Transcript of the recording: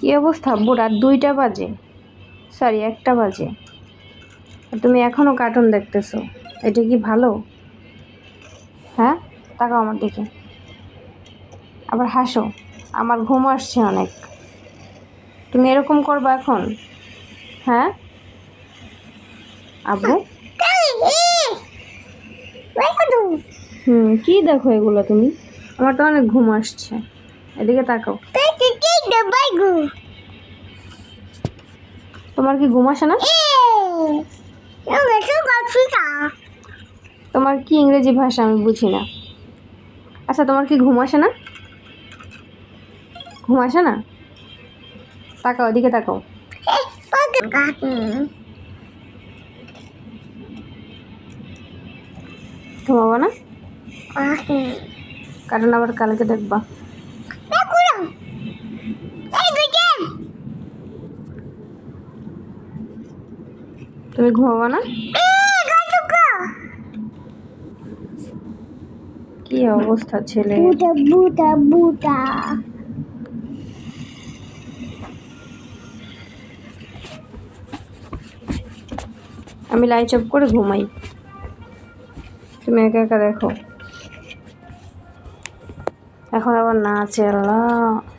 কি অবস্থা? রাত দুইটা বাজে। সরি একটা বাজে। তুমি এখনও কার্টুন দেখতেছো। এটা কি ভালো? হ্যাঁ? তাকাও আমার দিকে। আবার হাসো। আমার ঘুম আসছে অনেক। তুমি এরকম করবা এখন? হ্যাঁ? আব্বু? হুম, কি দেখো এগুলো তুমি? আমার তো অনেক ঘুম আসছে। এদিকে তাকাও। তোমার কি ঘুম আসে না? তোমার কি ইংরেজি ভাষা আমি বুঝি না। আচ্ছা তোমার কি ঘুম আসে না? ঘুম আসে না? তাকাও ওদিকে তাকাও। ঘুমাবো না? কারণ আবার কালকে দেখবা। তুমি ঘুমাবো না? কি অবস্থা ছেলে? আমি লাইট অফ করে ঘুমাই। তুমি একা একা দেখো। এখন আবার না আছে আল্লাহ।